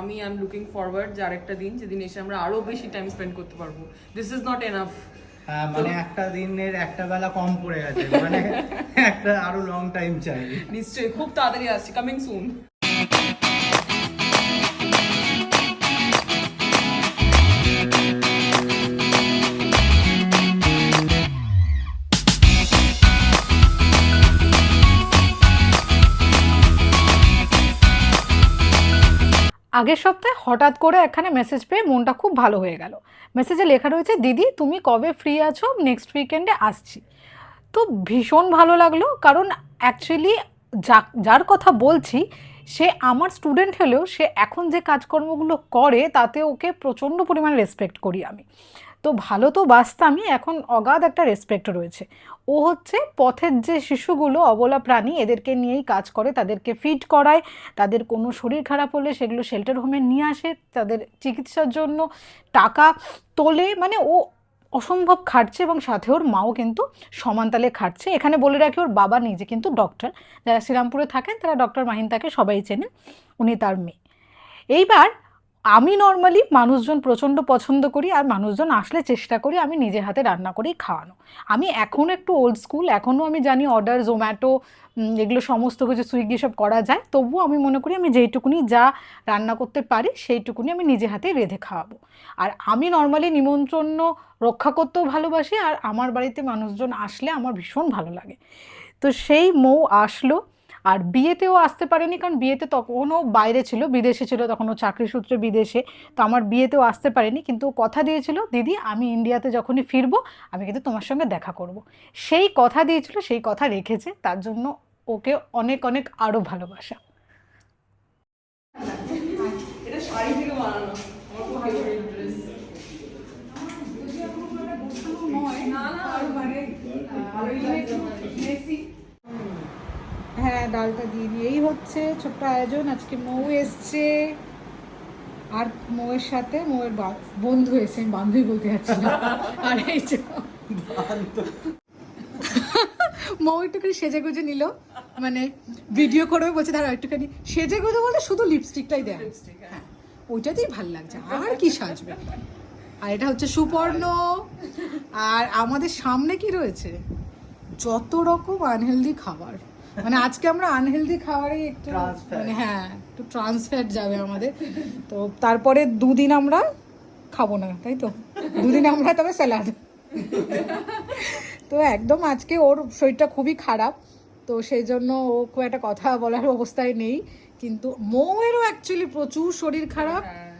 আমি I am looking forward যে আরেকটা দিন যেদিন এসে আমরা আরও বেশি টাইম স্পেন্ড করতে পারব। দিস ইজ নট এনাফ হ্যাঁ মানে একটা দিনের একটা বেলা কম পড়ে গেছে মানে একটা আরও লং টাইম চাই। নিশ্চয়ই খুব তাড়াতাড়ি আসছে কামিং সুন আগের সপ্তাহে হঠাৎ করে এখানে মেসেজ পেয়ে মনটা খুব ভালো হয়ে গেল। মেসেজে লেখা রয়েছে, দিদি, তুমি কবে ফ্রি আছো? নেক্সট উইকেন্ডে আসছি। তো ভীষণ ভালো লাগল, কারণ অ্যাকচুয়ালি যার কথা বলছি, সে আমার স্টুডেন্ট হলেও সে এখন যে কাজকর্মগুলো করে, তাতে ওকে প্রচণ্ড পরিমাণে রেসপেক্ট করি আমি। তো ভালো তো বাঁচতামই, এখন অগাধ একটা রেসপেক্ট রয়েছে। ও হচ্ছে পথের যে শিশুগুলো, অবলা প্রাণী, এদেরকে নিয়েই কাজ করে, তাদেরকে ফিট করায়, তাদের কোনো শরীর খারাপ হলে সেগুলো শেল্টার হোমে নিয়ে আসে, তাদের চিকিৎসার জন্য টাকা তোলে মানে ও অসম্ভব খাটছে এবং সাথে ওর মাও কিন্তু সমানতালে খাটছে। এখানে বলে রাখি, ওর বাবা নিজে কিন্তু ডক্টর যারা শ্রীরামপুরে থাকেন, তারা ডক্টর মাহিন্দাকে সবাই চেনেন, উনি তার মেয়ে। এইবার আমি নর্মালি মানুষজন প্রচণ্ড পছন্দ করি আর মানুষজন আসলে চেষ্টা করি আমি নিজে হাতে রান্না করেই খাওয়ানো। আমি এখনও একটু ওল্ড স্কুল এখনও আমি জানি অর্ডার জোম্যাটো এগুলো সমস্ত কিছু সুইগি সব করা যায়। তবুও আমি মনে করি আমি যেইটুকুনি যা রান্না করতে পারি সেইটুকুনি আমি নিজে হাতে রেঁধে খাওয়াবো। আর আমি নর্মালি নিমন্ত্রণ রক্ষা করতেও ভালোবাসি আর আমার বাড়িতে মানুষজন আসলে আমার ভীষণ ভালো লাগে। তো সেই মৌ আসলো। আর বিয়েতেও আসতে পারেনি কারণ বিয়েতে তখনও বাইরে ছিল বিদেশে ছিল তখন ও চাকরি সূত্রে বিদেশে তো আমার বিয়েতেও আসতে পারেনি কিন্তু ও কথা দিয়েছিল দিদি আমি ইন্ডিয়াতে যখনই ফিরবো আমি কিন্তু তোমার সঙ্গে দেখা করব। সেই কথা দিয়েছিল সেই কথা রেখেছে তার জন্য ওকে অনেক অনেক আরও ভালোবাসা। এটা শাড়ি থেকে বানানো আমার খুব ফেভারিট ড্রেস না না আর ভালোই লাগছে। ডালটা দিয়ে দিই এই হচ্ছে। ছোট্ট আয়োজন আজকে মৌ এসছে। আর মৌয়ের সাথে মৌয়ের বন্ধু এসে আমি বান্ধবী বলতে যাচ্ছি আর এই মৌ একটুখানি সেজে গুজে নিল। মানে ভিডিও করে বলছে তারা একটুখানি। সেজে গুজে বলে শুধু লিপস্টিকটাই দেয়। হ্যাঁ ওইটাতেই ভালো লাগছে। আর কি সাজবে? আর এটা হচ্ছে সুপর্ণ। আর আমাদের সামনে কি রয়েছে? যত রকম আনহেলদি খাবার। মানে আজকে আমরা আনহেলদি খাবারে একটু মানে হ্যাঁ একটু ট্রান্সফ্যাট যাবে আমাদের। তো তারপরে দুদিন আমরা খাব না তাই তো? দুদিন আমরা তবে স্যালাড তো একদম আজকে ওর শরীরটা খুবই খারাপ তো সেই জন্য ও খুব একটা কথা বলার অবস্থায় নেই। কিন্তু মৌয়েরও অ্যাকচুয়ালি প্রচুর শরীর খারাপ। হ্যাঁ,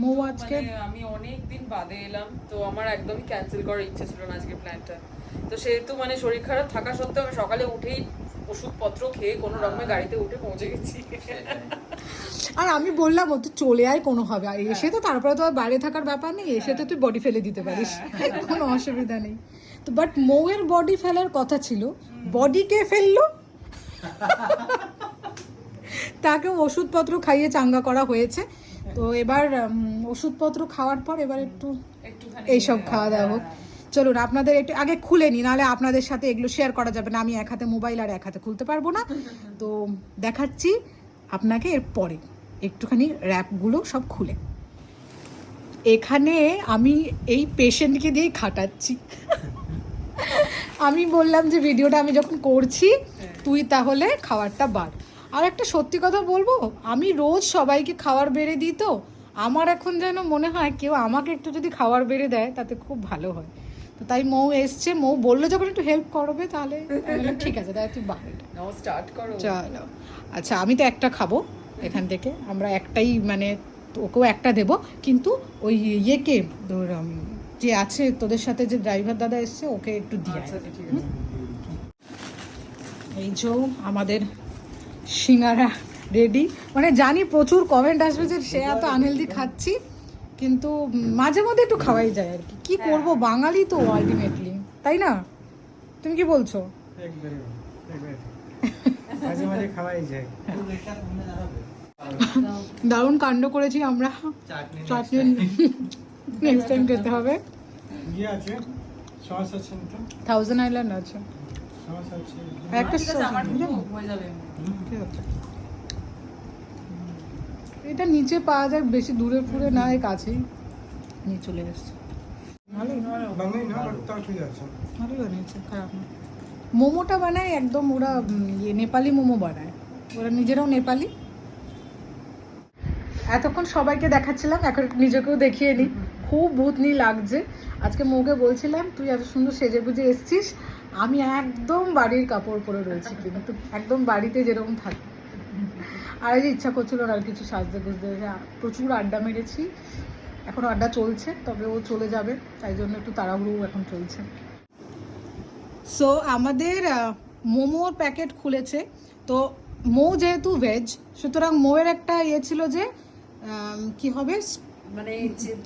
মৌ আজকে- মানে আমি অনেক দিন বাদে এলাম তো আমার একদমই ক্যান্সেল করার ইচ্ছে ছিল না আজকে প্ল্যানটা তো সেহেতু মানে শরীর খারাপ থাকা সত্ত্বেও আমি সকালে উঠেই ওষুধপত্র খেয়ে কোনো রকমে গাড়িতে উঠে পৌঁছে গেছি। আর আমি বললাম ও তুই চলে আয় কোনো হবে আর এসে তো তারপরে তো আর বাইরে থাকার ব্যাপার নেই এসে তো তুই বডি ফেলে দিতে পারিস। কোনো অসুবিধা নেই। তো বাট মৌয়ের বডি ফেলার কথা ছিল। বডি কে ফেলল? তাকে ওষুধপত্র খাইয়ে চাঙ্গা করা হয়েছে। তো এবার ওষুধপত্র খাওয়ার পর এবার একটু এইসব খাওয়া দাওয়া হোক। চলুন আপনাদের একটু আগে খুলে নিই নাহলে আপনাদের সাথে এগুলো শেয়ার করা যাবে না। আমি এক হাতে মোবাইল আর এক হাতে খুলতে পারব না। তো দেখাচ্ছি আপনাকে এর পরে। একটুখানি র্যাপগুলো সব খুলে। এখানে আমি এই পেশেন্টকে দিয়েই খাটাচ্ছি। আমি বললাম যে ভিডিওটা আমি যখন করছি তুই তাহলে খাবারটা বার আর একটা সত্যি কথা বলব আমি রোজ সবাইকে খাবার বেড়ে দিই তো আমার এখন যেন মনে হয় কেউ আমাকে একটু যদি খাবার বেড়ে দেয় তাতে খুব ভালো হয়। তো তাই মৌ এসছে মৌ বলল যখন একটু হেল্প করবে তাহলে ঠিক আছে তাই তুই স্টার্ট করো। চলো। আচ্ছা আমি তো একটা খাব এখান থেকে। আমরা একটাই মানে ওকেও একটা দেব। কিন্তু ওই ইয়েকে যে আছে তোদের সাথে যে ড্রাইভার দাদা এসছে ওকে একটু দিয়ে। আচ্ছা আছে এই যে আমাদের সিঙ্গারা রেডি মানে জানি প্রচুর কমেন্ট আসবে যে সে এত আনহেলদি খাচ্ছি। কিন্তু মাঝে মধ্যে একটু খাওয়াই যায় আর কি। কি করব? বাঙালি তো আলটিমেটলি তাই না? তুমি কি বলছো? মাঝে মাঝে খাওয়াই যায়। দারুণ কাণ্ড করেছি আমরা। চাটনি চাটনি নেক্সট টাইম খেতে হবে। ইয়ে আছে সস আছে তো থাউজেন্ড আইল্যান্ড আছে। সস একটা ঠিক আছে sauce আমার আছে, বুঝলে? হয়ে যাবে ঠিক আছে। এটা নিচে পাওয়া যায় বেশি দূরে ফুরে না এই কাছেই। নিয়ে চলে এসছে। ভালোই বানিয়েছে খারাপ না। মোমোটা বানায় একদম ওরা ইয়ে নেপালি মোমো বানায়। ওরা নিজেরাও নেপালি। এতক্ষণ সবাইকে দেখাচ্ছিলাম এখন নিজেকেও দেখিয়ে নিই খুব ভূতনি লাগছে। আজকে মৌকে বলছিলাম তুই এত সুন্দর সেজে গুজে এসছিস। আমি একদম বাড়ির কাপড় পরে রয়েছি কিন্তু একদম বাড়িতে যেরকম থাকি আর এই যে ইচ্ছা করছিল আর কিছু সাজতে গুজতে প্রচুর আড্ডা মেরেছি। এখন আড্ডা চলছে তবে ও চলে যাবে তাই জন্য একটু তাড়াহুড়ো এখন চলছে। সো আমাদের মোমোর প্যাকেট খুলেছে। তো মো যেহেতু ভেজ সুতরাং মোয়ের একটা ইয়ে ছিল যে কি হবে? মানে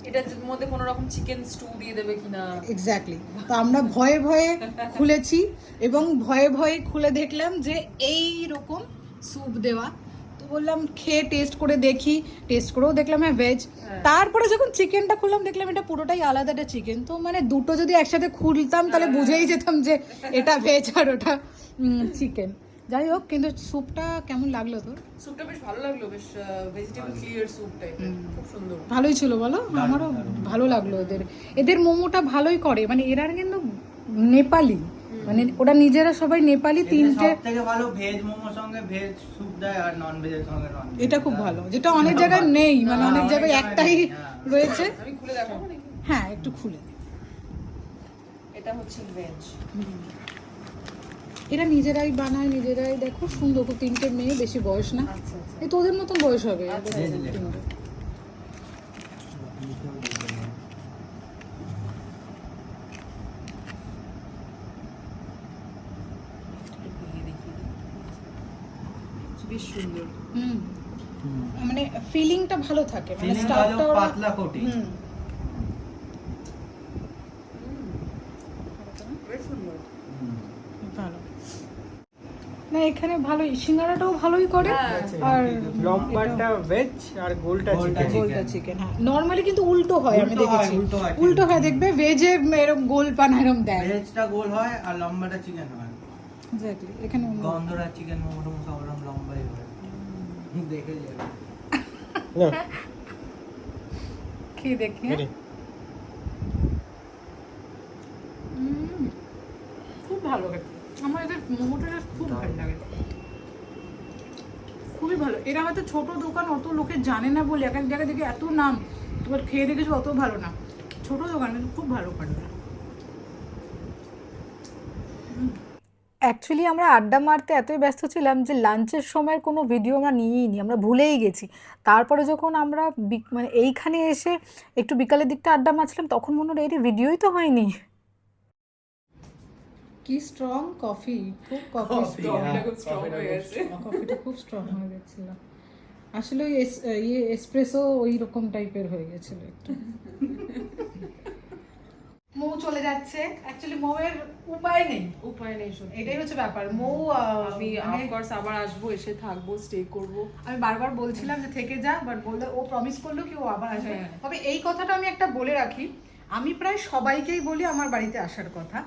এটার মধ্যে কোনো রকম চিকেন স্টু দিয়ে দেবে কিনা। এক্স্যাক্টলি তো আমরা ভয়ে ভয়ে খুলেছি এবং ভয়ে ভয়ে খুলে দেখলাম যে এই রকম স্যুপ দেওয়া। বললাম খেয়ে টেস্ট করে দেখি। টেস্ট করেও দেখলাম হ্যাঁ ভেজ তারপরে যখন চিকেনটা খুললাম দেখলাম এটা পুরোটাই আলাদা একটা চিকেন তো মানে দুটো যদি একসাথে খুলতাম তাহলে বুঝেই যেতাম যে এটা ভেজ আর ওটা চিকেন যাই হোক কিন্তু স্যুপটা কেমন লাগল তোর? স্যুপটা বেশ ভালো লাগল বেশ ভেজিটেবল ক্লিয়ার স্যুপ টাইপের খুব সুন্দর। ভালোই ছিল বলো আমারও ভালো লাগল এদের এদের মোমোটা ভালোই করে মানে এরা কিন্তু নেপালি। মানে ওরা নিজেরা সবাই নেপালি তিনটে সব থেকে ভালো ভেজ মোমোর সঙ্গে ভেজ স্যুপ দেয় আর নন ভেজের সঙ্গে নন এটা খুব ভালো। যেটা অনেক জায়গায় নেই মানে অনেক অনেক জায়গায় একটাই হ্যাঁ। রয়েছে। আমি খুলে দেখাবো। নাকি হ্যাঁ একটু খুলে দে। এটা হচ্ছে ভেজ এরা নিজেরাই বানায় নিজেরাই দেখো সুন্দর। খুব তিনটে মেয়ে বেশি বয়স না। আচ্ছা আচ্ছা। এই তোদের মতন বয়স হবে এদের আচ্ছা, আচ্ছা। তিনটে। একটু দিয়ে দেখিয়ে দিই। বেশ সুন্দর হুম মানে ফিলিংটা ভালো থাকে মানে স্টাফটা পাতলা ভালো। না এখানে ভালোই। সিঙ্গারাটাও ভালোই করে। হ্যাঁ। আর লম্বাটা ভেজ আর গোলটা চিকেন গোলটা চিকেন হ্যাঁ। নর্মালি কিন্তু উল্টো হয় আমি উল্টো হয়, দেখেছি। উল্টো হয়। দেখবে ভেজে এরকম গোল পানা এরকম দেয়। ভেজটা গোল হয় আর লম্বাটা চিকেন হয়। এক্স্যাক্টলি এখানে গন্ধরা চিকেন মোমো সব লম্বাই হয়। দেখে? যাবে খেয়ে দেখি খুব ভালো আমার এদের মোমোটা খুব ভালো লাগে। খুবই ভালো। এরা হয়তো ছোট দোকান অত লোকে জানে না বলে এক এক জায়গায় দেখে এত নাম এবার খেয়ে দেখেছি অত ভালো না ছোট দোকান খুব ভালো করে অ্যাকচুয়ালি আমরা আড্ডা মারতে এতই ব্যস্ত ছিলাম যে লাঞ্চের সময়ের কোনো ভিডিও আমরা নিয়েই নি আমরা ভুলেই গেছি। তারপরে যখন আমরা মানে এইখানে এসে একটু বিকালের দিকটা আড্ডা মারছিলাম তখন মনে হলো এর ভিডিওই তো হয়নি। কি স্ট্রং কফি খুব কফি স্ট্রং হ্যাঁ। গেছে। কফিটা খুব স্ট্রং হয়ে গেছিল। আসলে ওই এস- ইয়ে এসপ্রেসো ওই রকম টাইপের হয়ে গেছিল একটু। মৌ চলে যাচ্ছে। অ্যাকচুয়ালি মৌয়ের উপায় নেই। উপায় নেই সত্যি। এটাই হচ্ছে ব্যাপার। মৌ আমি মানে- অফকোর্স আবার আসব এসে থাকব স্টে করব। আমি বারবার বলছিলাম যে থেকে যা বাট বললে ও প্রমিস করল কি ও আবার আসবে। হ্যাঁ। তবে এই কথাটা আমি একটা বলে রাখি। আমি প্রায় সবাইকেই বলি আমার বাড়িতে আসার কথা।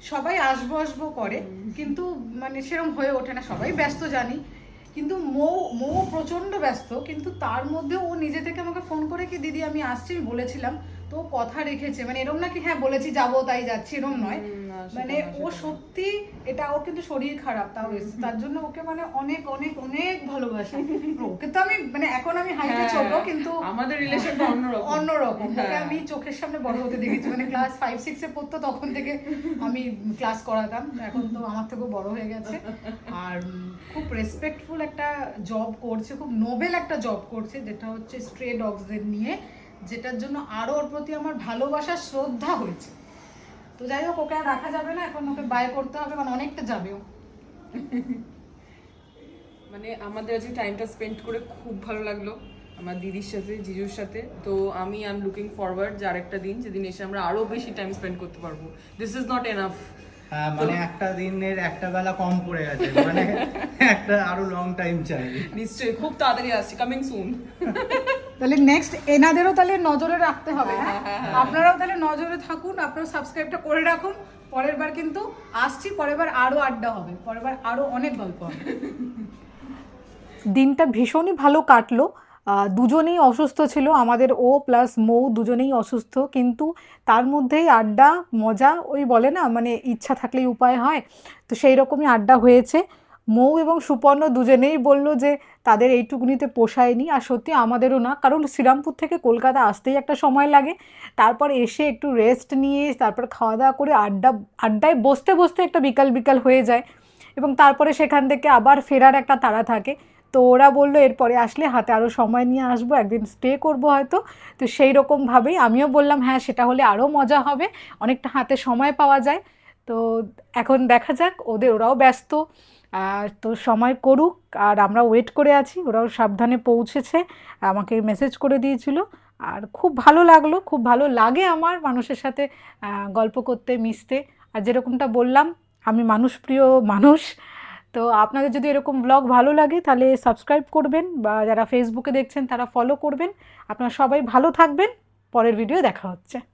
সবাই আসব আসব করে। কিন্তু মানে সেরকম হয়ে ওঠে না। সবাই ব্যস্ত জানি। কিন্তু মৌ মৌ প্রচণ্ড ব্যস্ত, কিন্তু তার মধ্যে ও নিজে থেকে আমাকে ফোন করে কি, দিদি, আমি আসছি বলেছিলাম। তো কথা রেখেছে। মানে এরকম নাকি হ্যাঁ বলেছি, যাব, তাই যাচ্ছি এরকম নয়। মানে ও সত্যি এটা ওর কিন্তু শরীর খারাপ তাও এসেছে। তার জন্য ওকে মানে অনেক অনেক অনেক ভালোবাসা। ওকে তো আমি মানে এখন আমি হাইটে হ্যাঁ, ছোট কিন্তু আমাদের রিলেশনটা অন্যরকম। অন্যরকম। ওকে হ্যাঁ। আমি চোখের সামনে বড় হতে দেখেছি। মানে ক্লাস ফাইভ সিক্সে পড়তো তখন থেকে আমি ক্লাস করাতাম। এখন তো আমার থেকেও বড় হয়ে গেছে। আর খুব রেসপেক্টফুল একটা জব করছে খুব নোবেল একটা জব করছে যেটা হচ্ছে স্ট্রে ডগসদের নিয়ে যেটার জন্য আরও ওর প্রতি আমার ভালোবাসা শ্রদ্ধা হয়েছে। তো যাই হোক ওকে আর রাখা যাবে না এখন ওকে বাই করতে হবে কারণ অনেকটা যাবে ও মানে আমাদের আজকে টাইমটা স্পেন্ড করে খুব ভালো লাগল আমার দিদির সাথে জিজুর সাথে। তো আমি আই এম লুকিং ফরওয়ার্ড যে আরেকটা দিন যেদিন এসে আমরা আরও বেশি টাইম স্পেন্ড করতে পারব। দিস ইজ নট এনাফ হ্যাঁ মানে একটা দিনের একটা বেলা কম পড়ে গেছে মানে একটা আরও লং টাইম চাই। নিশ্চয়ই খুব তাড়াতাড়ি আসছি কামিং সুন তাহলে নেক্সট এনাদেরও তাহলে নজরে রাখতে হবে হ্যাঁ আপনারাও তাহলে নজরে থাকুন আপনারা সাবস্ক্রাইবটা করে রাখুন। পরের বার কিন্তু আসছি পরের বার আরও আড্ডা হবে পরের বার আরও অনেক গল্প হবে। দিনটা ভীষণই ভালো কাটলো। দুজনেই অসুস্থ ছিল আমাদের ও প্লাস মৌ দুজনেই অসুস্থ কিন্তু তার মধ্যেই আড্ডা মজা ওই বলে না মানে ইচ্ছা থাকলেই উপায় হয়। তো সেই রকমই আড্ডা হয়েছে। মৌ এবং সুপর্ণ দুজনেই বলল যে তাদের এইটুকুনিতে পোষায়নি, আর সত্যি আমাদেরও না। কারণ শ্রীরামপুর থেকে কলকাতা আসতেই একটা সময় লাগে। তারপর এসে একটু রেস্ট নিয়ে, তারপর খাওয়া দাওয়া করে আড্ডা, আড্ডায় বসতে বসতে একটা বিকাল বিকাল হয়ে যায়। এবং তারপরে সেখান থেকে আবার ফেরার একটা তাড়া থাকে। তো ওরা বলল, এরপরে আসলে হাতে আরও সময় নিয়ে আসব, একদিন স্টে করব হয়তো। তো সেই রকমভাবেই আমিও বললাম হ্যাঁ সেটা হলে আরও মজা হবে। অনেকটা হাতে সময় পাওয়া যায়। তো এখন দেখা যাক, ওদের, ওরাও ব্যস্ত। তো সময় করুক, আর আমরা ওয়েট করে আছি, ওরাও সাবধানে পৌঁছেছে, আমাকে মেসেজ করে দিয়েছিল। আর খুব ভালো লাগল, খুব ভালো লাগে আমার মানুষের সাথে গল্প করতে, মিশতে। আর যেরকমটা বললাম, আমি মানুষপ্রিয় মানুষ। তো আপনাদের যদি এরকম ব্লগ ভালো লাগে, তাহলে সাবস্ক্রাইব করবেন বা যারা ফেসবুকে দেখছেন, তারা ফলো করবেন। আপনারা সবাই ভালো থাকবেন। পরের ভিডিও দেখা হচ্ছে।